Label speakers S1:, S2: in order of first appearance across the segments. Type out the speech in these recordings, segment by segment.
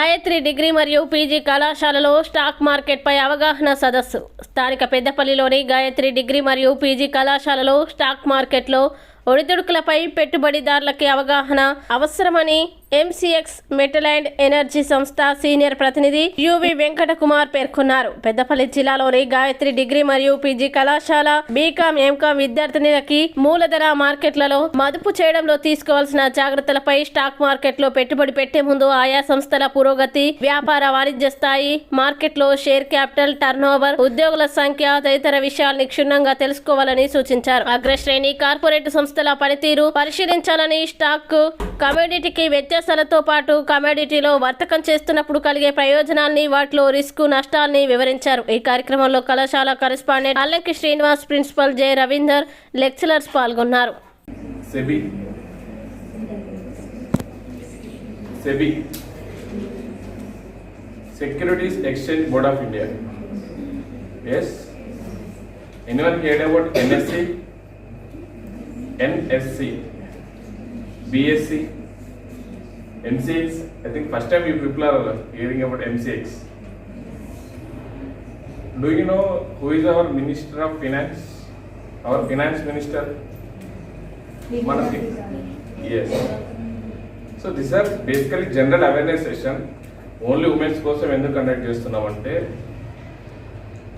S1: Gayatri degree మరియు PG కళాశాలలో stock మార్కెట్పై అవగాహన సదస్సు. స్థానిక పెద్దపల్లిలోని గాయత్రి డిగ్రీ మరియు పీజీ కళాశాలలో స్టాక్ మార్కెట్లో ఒడిదుడుకులపై పెట్టుబడిదారులకి అవగాహన అవసరమని ఎంసీఎక్స్ మెటల్ అండ్ ఎనర్జీ సంస్థ సీనియర్ ప్రతినిధి యువి వెంకట కుమార్ పేర్కొన్నారు. పెద్దపల్లి జిల్లాలోని గాయత్రి డిగ్రీ మరియు పీజీ కళాశాల బీకాం ఎంకాం విద్యార్థినులకి మూలధన మార్కెట్లలో మదుపు చేయడంలో తీసుకోవాల్సిన జాగ్రత్తలపై స్టాక్ మార్కెట్లో పెట్టుబడి పెట్టే ముందు ఆయా సంస్థల పురోగతి వ్యాపార వాణిజ్య స్థాయి మార్కెట్లో షేర్ క్యాపిటల్ టర్నోవర్ ఉద్యోగుల సంఖ్య తదితర విషయాల్ని క్షుణ్ణంగా తెలుసుకోవాలని సూచించారు. అగ్రశ్రేణి కార్పొరేట్ సంస్థల పనితీరు పరిశీలించాలని స్టాక్ కమోడిటీకి వ్యత్యాసాలతో పాటు కమోడిటీలో వర్తకం చేస్తున్నప్పుడు కలిగే ప్రయోజనాల్ని వాటిలో రిస్క్ నష్టాల్ని వివరించారు. ఈ కార్యక్రమంలో కళాశాల correspondent Allanki Srinivas principal J Ravinder lecturers పాల్గొన్నారు.
S2: Securities exchange board of India. Yes. Anyone heard about NSC. NSC BSC MCX I think first time you prepare hearing about MCX do you know who is our minister of finance our finance minister మనకి yes so this are basically general awareness session only womens కోసం ఎందుకు conduct చేస్తున్నామంటే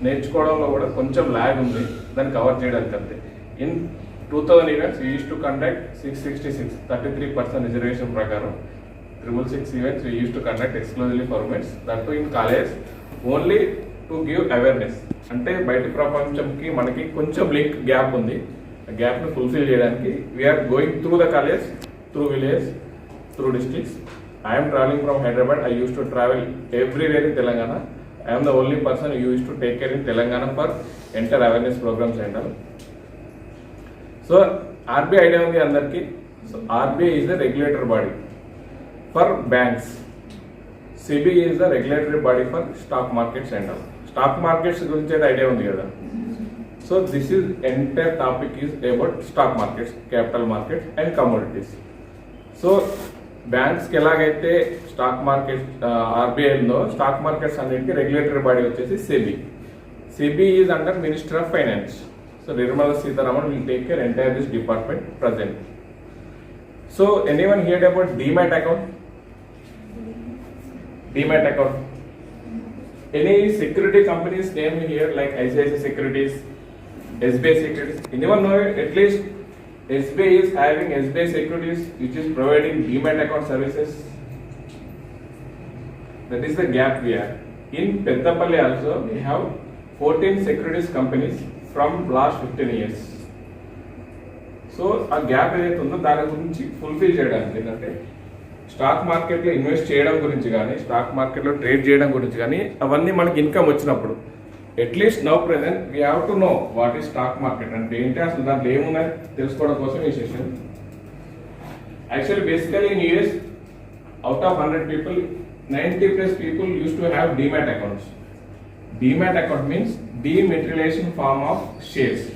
S2: నేర్చుకోవడంలో కూడా కొంచెం lag ఉంది. దాన్ని cover చేయడానికి అంతే in two thousand events uses to conduct six sixty six thirty three percent reservation ప్రకారం triple six events uses to conduct exclusively for womens that too in college only to give awareness అంటే బయట ప్రపంచంకి మనకి కొంచెం link gap ఉంది. ఆ గ్యాప్ను fulfil చేయడానికి we are going through the college through village through districts I'm travelling from Hyderabad I uses to travel everywhere in Telangana I'm the only person uses to take care in Telangana for enter awareness programmes and so RBI idea ఉంది అందరికీ. So RBI is the regulator body for banks SEBI is the regulatory body for stock markets and all stock markets గురించి అయితే idea ఉంది కదా. So this is entire topic is about stock markets capital markets and commodities so బ్యాంక్స్కి ఎలాగైతే stock market RBI ఉందో stock markets అన్నిటికీ regulatory body వచ్చేసి SEBI SEBI is under minister of finance So Nirmala Sitaraman will take care entire this department present. So anyone heard about DMAT account? DMAT account. Any security companies name here like ICICI Securities, SBI Securities. Anyone know at least SBI is having SBI Securities which is providing DMAT account services. That is the gap we are. In Peddapalli also we have 14 securities companies from last fifteen years so ఆ gap ఏదైతే ఉందో దాని గురించి fulfil చేయడానికి ఏంటంటే stock మార్కెట్లో invest చేయడం గురించి కానీ స్టాక్ మార్కెట్లో ట్రేడ్ చేయడం గురించి కానీ అవన్నీ మనకి ఇన్కమ్ వచ్చినప్పుడు at least now present we have to know what is stock market అంటే ఏంటి అసలు దాంట్లో ఏమున్నాయి తెలుసుకోవడం కోసం ఈ session actually basically in US out of hundred people ninety plus people uses to have demat accounts Demat account means dematerialization form of shares.